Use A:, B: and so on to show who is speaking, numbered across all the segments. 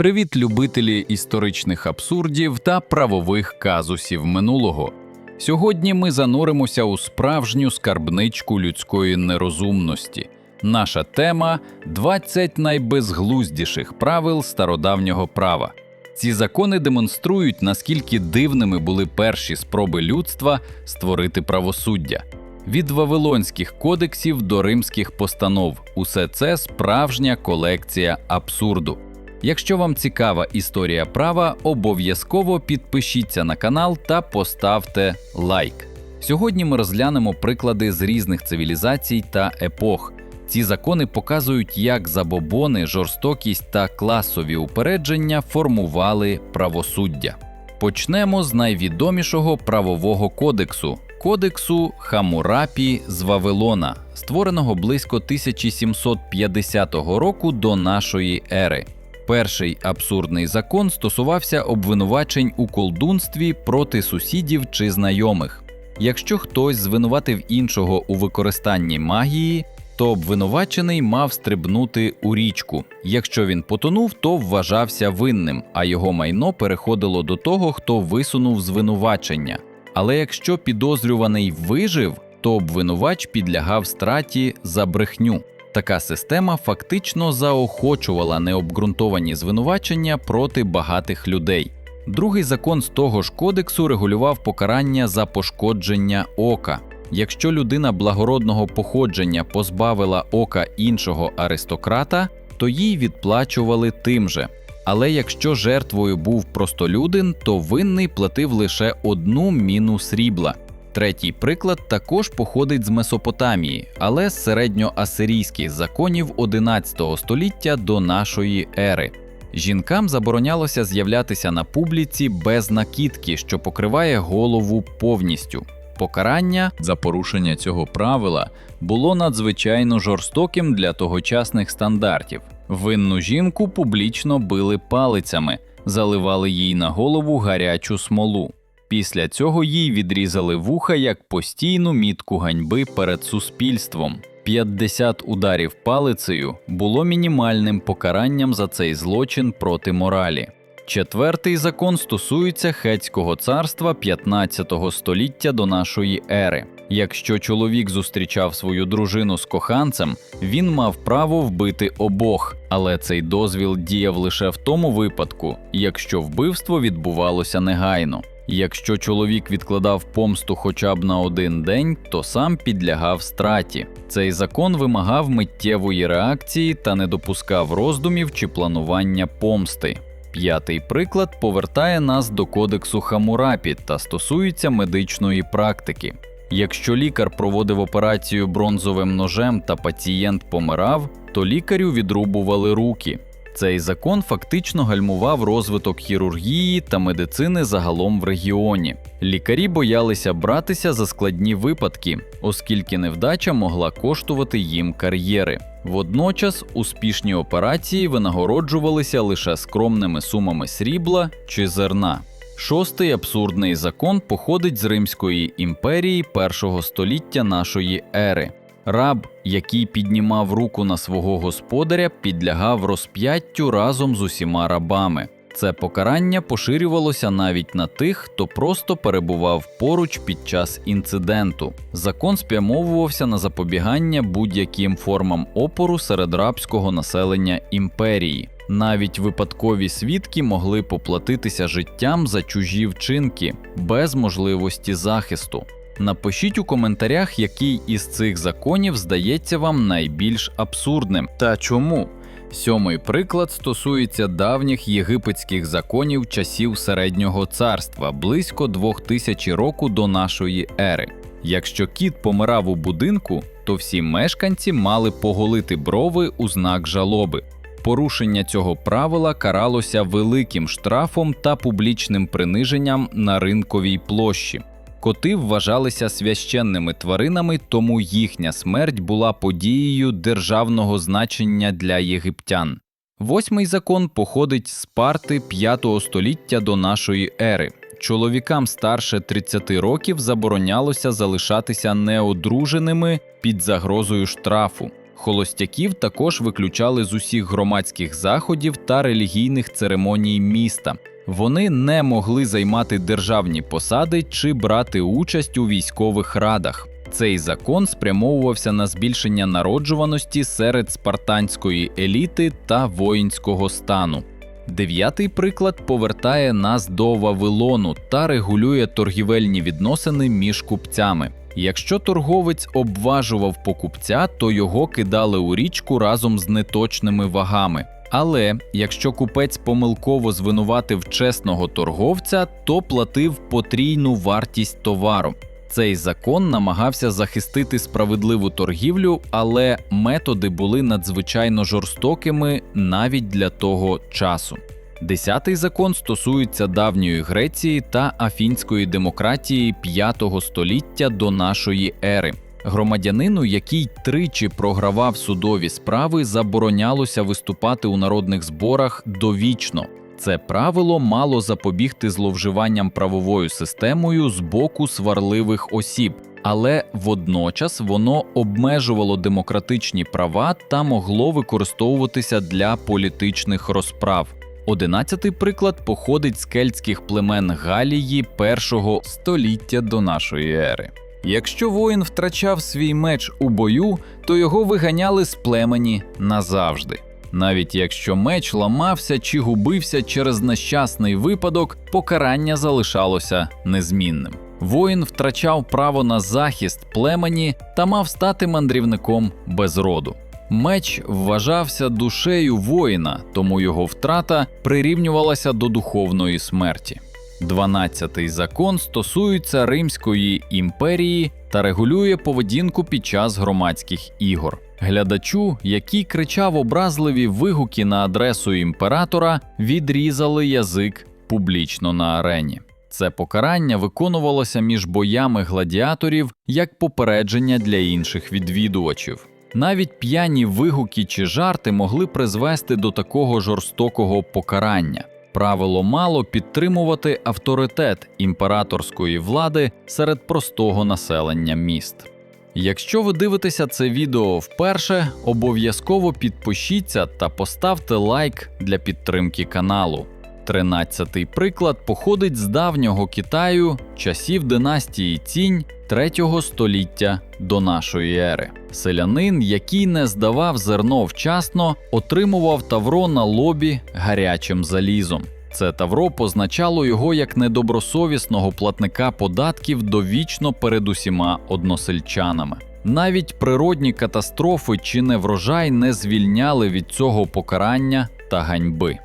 A: Привіт, любителі історичних абсурдів та правових казусів минулого. Сьогодні ми зануримося у справжню скарбничку людської нерозумності. Наша тема 20 найбезглуздіших правил стародавнього права. Ці закони демонструють, наскільки дивними були перші спроби людства створити правосуддя. Від вавилонських кодексів до римських постанов усе це справжня колекція абсурду. Якщо вам цікава історія права, обов'язково підпишіться на канал та поставте лайк. Сьогодні ми розглянемо приклади з різних цивілізацій та епох. Ці закони показують, як забобони, жорстокість та класові упередження формували правосуддя. Почнемо з найвідомішого правового кодексу кодексу Хамурапі з Вавилона, створеного близько 1750 року до нашої ери. Перший абсурдний закон стосувався обвинувачень у колдунстві проти сусідів чи знайомих. Якщо хтось звинуватив іншого у використанні магії, то обвинувачений мав стрибнути у річку. Якщо він потонув, то вважався винним, а його майно переходило до того, хто висунув звинувачення. Але якщо підозрюваний вижив, то обвинувач підлягав страті за брехню. Така система фактично заохочувала необґрунтовані звинувачення проти багатих людей. Другий закон з того ж кодексу регулював покарання за пошкодження ока. Якщо людина благородного походження позбавила ока іншого аристократа, то їй відплачували тим же. Але якщо жертвою був простолюдин, то винний платив лише одну міну срібла. Третій приклад також походить з Месопотамії, але з середньоасирійських законів 11 століття до нашої ери. Жінкам заборонялося з'являтися на публіці без накидки, що покриває голову повністю. Покарання за порушення цього правила було надзвичайно жорстоким для тогочасних стандартів. Винну жінку публічно били палицями, заливали їй на голову гарячу смолу. Після цього їй відрізали вуха як постійну мітку ганьби перед суспільством. 50 ударів палицею було мінімальним покаранням за цей злочин проти моралі. Четвертий закон стосується хетського царства 15 століття до нашої ери. Якщо чоловік зустрічав свою дружину з коханцем, він мав право вбити обох, але цей дозвіл діяв лише в тому випадку, якщо вбивство відбувалося негайно. Якщо чоловік відкладав помсту хоча б на один день, то сам підлягав страті. Цей закон вимагав миттєвої реакції та не допускав роздумів чи планування помсти. П'ятий приклад повертає нас до кодексу Хамурапі та стосується медичної практики. Якщо лікар проводив операцію бронзовим ножем та пацієнт помирав, то лікарю відрубували руки. Цей закон фактично гальмував розвиток хірургії та медицини загалом в регіоні. Лікарі боялися братися за складні випадки, оскільки невдача могла коштувати їм кар'єри. Водночас успішні операції винагороджувалися лише скромними сумами срібла чи зерна. Шостий абсурдний закон походить з Римської імперії першого століття нашої ери. Раб, який піднімав руку на свого господаря, підлягав розп'яттю разом з усіма рабами. Це покарання поширювалося навіть на тих, хто просто перебував поруч під час інциденту. Закон спрямовувався на запобігання будь-яким формам опору серед рабського населення імперії. Навіть випадкові свідки могли поплатитися життям за чужі вчинки без можливості захисту. Напишіть у коментарях, який із цих законів здається вам найбільш абсурдним та чому. Сьомий приклад стосується давніх єгипетських законів часів середнього царства близько 2000 року до нашої ери. Якщо кіт помирав у будинку, то всі мешканці мали поголити брови у знак жалоби. Порушення цього правила каралося великим штрафом та публічним приниженням на ринковій площі. Коти вважалися священними тваринами, тому їхня смерть була подією державного значення для єгиптян. Восьмий закон походить з Спарти 5 століття до нашої ери. Чоловікам старше 30 років заборонялося залишатися неодруженими під загрозою штрафу. Холостяків також виключали з усіх громадських заходів та релігійних церемоній міста. Вони не могли займати державні посади чи брати участь у військових радах. Цей закон спрямовувався на збільшення народжуваності серед спартанської еліти та воїнського стану. Дев'ятий приклад повертає нас до Вавилону та регулює торгівельні відносини між купцями. Якщо торговець обважував покупця, то його кидали у річку разом з неточними вагами. Але якщо купець помилково звинуватив чесного торговця, то платив потрійну вартість товару. Цей закон намагався захистити справедливу торгівлю, але методи були надзвичайно жорстокими навіть для того часу. Десятий закон стосується давньої Греції та афінської демократії 5 століття до нашої ери. Громадянину, який тричі програвав судові справи, заборонялося виступати у народних зборах довічно. Це правило мало запобігти зловживанням правовою системою з боку сварливих осіб, але водночас воно обмежувало демократичні права та могло використовуватися для політичних розправ. Одинадцятий приклад походить з кельтських племен Галії першого століття до нашої ери. Якщо воїн втрачав свій меч у бою, то його виганяли з племені назавжди. Навіть якщо меч ламався чи губився через нещасний випадок, покарання залишалося незмінним. Воїн втрачав право на захист племені та мав стати мандрівником без роду. Меч вважався душею воїна, тому його втрата прирівнювалася до духовної смерті. Дванадцятий закон стосується Римської імперії та регулює поведінку під час громадських ігор. Глядачу, який кричав образливі вигуки на адресу імператора, відрізали язик публічно на арені. Це покарання виконувалося між боями гладіаторів як попередження для інших відвідувачів. Навіть п'яні вигуки чи жарти могли призвести до такого жорстокого покарання. Правило мало підтримувати авторитет імператорської влади серед простого населення міст. Якщо ви дивитеся це відео вперше, обов'язково підпишіться та поставте лайк для підтримки каналу. Тринадцятий приклад походить з давнього Китаю, часів династії Цінь 3 століття до нашої ери. Селянин, який не здавав зерно вчасно, отримував тавро на лобі гарячим залізом. Це тавро позначало його як недобросовісного платника податків довічно перед усіма односельчанами. Навіть природні катастрофи чи неврожай не звільняли від цього покарання та ганьби.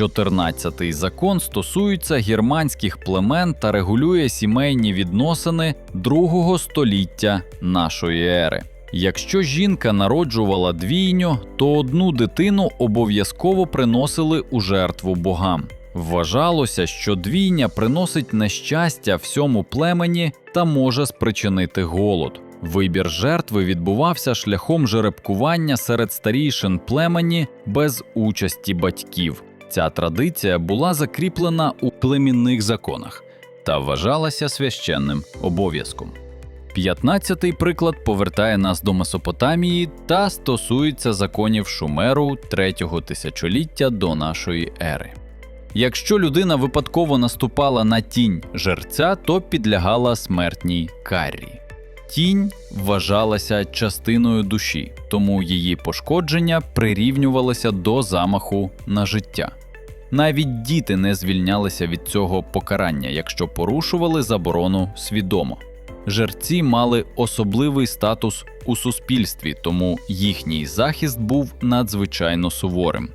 A: 14-й закон стосується германських племен та регулює сімейні відносини другого століття нашої ери. Якщо жінка народжувала двійню, то одну дитину обов'язково приносили у жертву богам. Вважалося, що двійня приносить нещастя всьому племені та може спричинити голод. Вибір жертви відбувався шляхом жеребкування серед старійшин племені без участі батьків. Ця традиція була закріплена у племінних законах та вважалася священним обов'язком. П'ятнадцятий приклад повертає нас до Месопотамії та стосується законів Шумеру третього тисячоліття до нашої ери. Якщо людина випадково наступала на тінь жерця, то підлягала смертній карі. Тінь вважалася частиною душі, тому її пошкодження прирівнювалося до замаху на життя. Навіть діти не звільнялися від цього покарання, якщо порушували заборону свідомо. Жерці мали особливий статус у суспільстві, тому їхній захист був надзвичайно суворим.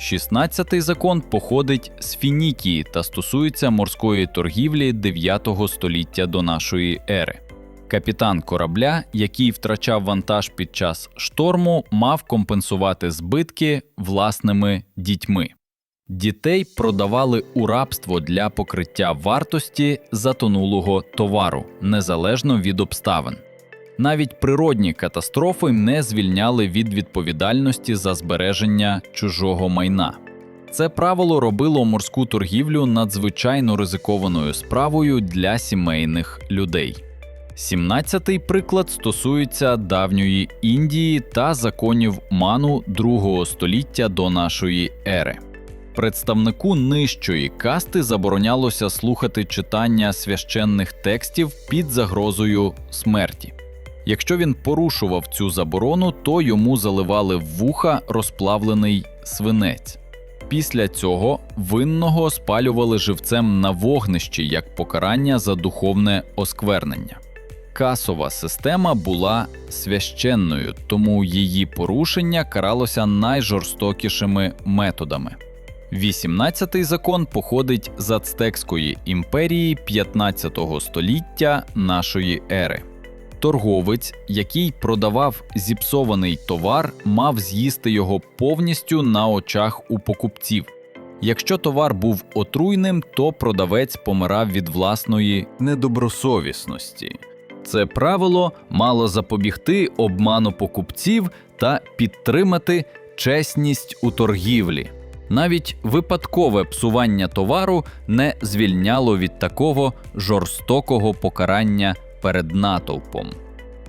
A: 16-й закон походить з Фінікії та стосується морської торгівлі 9 століття до нашої ери. Капітан корабля, який втрачав вантаж під час шторму, мав компенсувати збитки власними дітьми. Дітей продавали у рабство для покриття вартості затонулого товару незалежно від обставин. Навіть природні катастрофи не звільняли від відповідальності за збереження чужого майна. Це правило робило морську торгівлю надзвичайно ризикованою справою для сімейних людей. 17-й приклад стосується давньої Індії та законів ману другого століття до нашої ери. Представнику нижчої касти заборонялося слухати читання священних текстів під загрозою смерті. Якщо він порушував цю заборону, то йому заливали в вуха розплавлений свинець. Після цього винного спалювали живцем на вогнищі як покарання за духовне осквернення. Касова система була священною, тому її порушення каралося найжорстокішими методами. 18-й закон походить з Ацтекської імперії 15 століття нашої ери. Торговець, який продавав зіпсований товар, мав з'їсти його повністю на очах у покупців. Якщо товар був отруйним, то продавець помирав від власної недобросовісності. Це правило мало запобігти обману покупців та підтримати чесність у торгівлі. Навіть випадкове псування товару не звільняло від такого жорстокого покарання перед натовпом.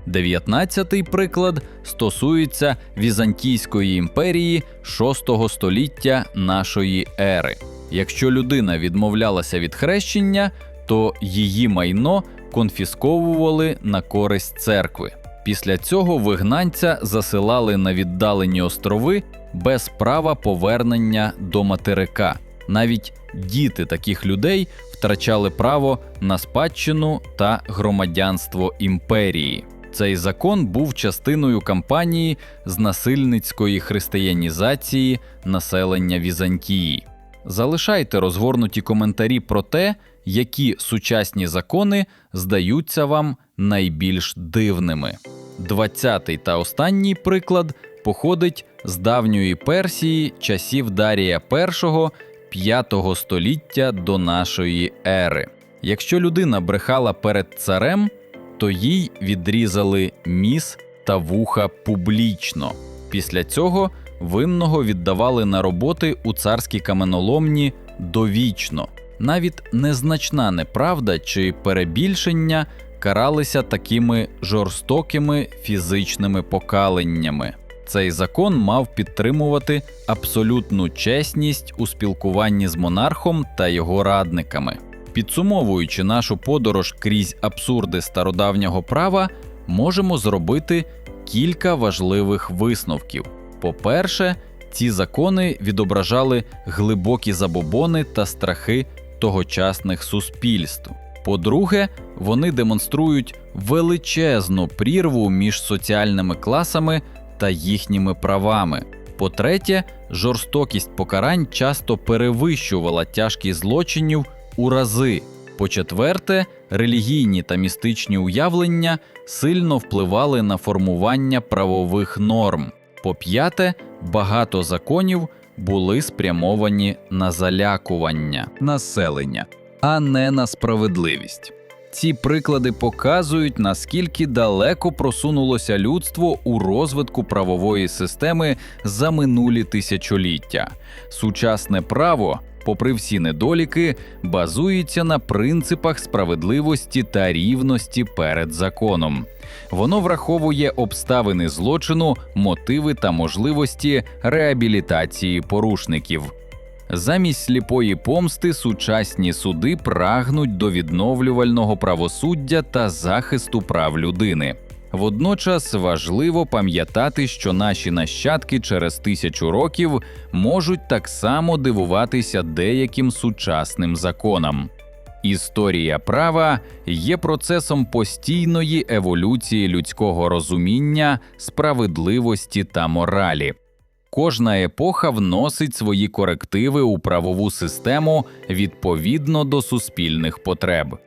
A: Дев'ятнадцятий приклад стосується Візантійської імперії VI століття нашої ери. Якщо людина відмовлялася від хрещення, то її майно конфісковували на користь церкви. Після цього вигнанця засилали на віддалені острови без права повернення до материка. Навіть діти таких людей втрачали право на спадщину та громадянство імперії. Цей закон був частиною кампанії з насильницької християнізації населення Візантії. Залишайте розгорнуті коментарі про те, які сучасні закони здаються вам найбільш дивними. Двадцятий та останній приклад походить з давньої Персії часів Дарія І 5 століття до нашої ери. Якщо людина брехала перед царем, то їй відрізали міс та вуха публічно. Після цього винного віддавали на роботи у царській каменоломні довічно. Навіть незначна неправда чи перебільшення каралися такими жорстокими фізичними покаленнями. Цей закон мав підтримувати абсолютну чесність у спілкуванні з монархом та його радниками. Підсумовуючи нашу подорож крізь абсурди стародавнього права, можемо зробити кілька важливих висновків. По-перше, ці закони відображали глибокі забобони та страхи тогочасних суспільств. По-друге, вони демонструють величезну прірву між соціальними класами та їхніми правами. По-третє, жорстокість покарань часто перевищувала тяжкість злочинів у рази. По-четверте, релігійні та містичні уявлення сильно впливали на формування правових норм. По-п'яте, багато законів були спрямовані на залякування населення, а не на справедливість. Ці приклади показують, наскільки далеко просунулося людство у розвитку правової системи за минулі тисячоліття. Сучасне право, попри всі недоліки, базується на принципах справедливості та рівності перед законом. Воно враховує обставини злочину, мотиви та можливості реабілітації порушників. Замість сліпої помсти сучасні суди прагнуть до відновлювального правосуддя та захисту прав людини. Водночас важливо пам'ятати, що наші нащадки через тисячу років можуть так само дивуватися деяким сучасним законам. Історія права є процесом постійної еволюції людського розуміння, справедливості та моралі. Кожна епоха вносить свої корективи у правову систему відповідно до суспільних потреб.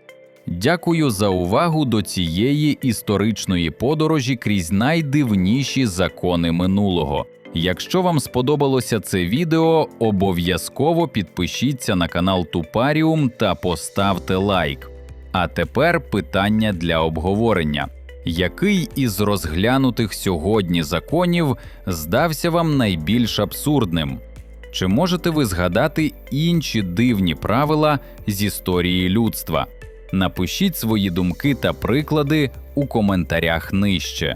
A: Дякую за увагу до цієї історичної подорожі крізь найдивніші закони минулого. Якщо вам сподобалося це відео, обов'язково підпишіться на канал Тупаріум та поставте лайк. А тепер питання для обговорення. Який із розглянутих сьогодні законів здався вам найбільш абсурдним? Чи можете ви згадати інші дивні правила з історії людства? Напишіть свої думки та приклади у коментарях нижче.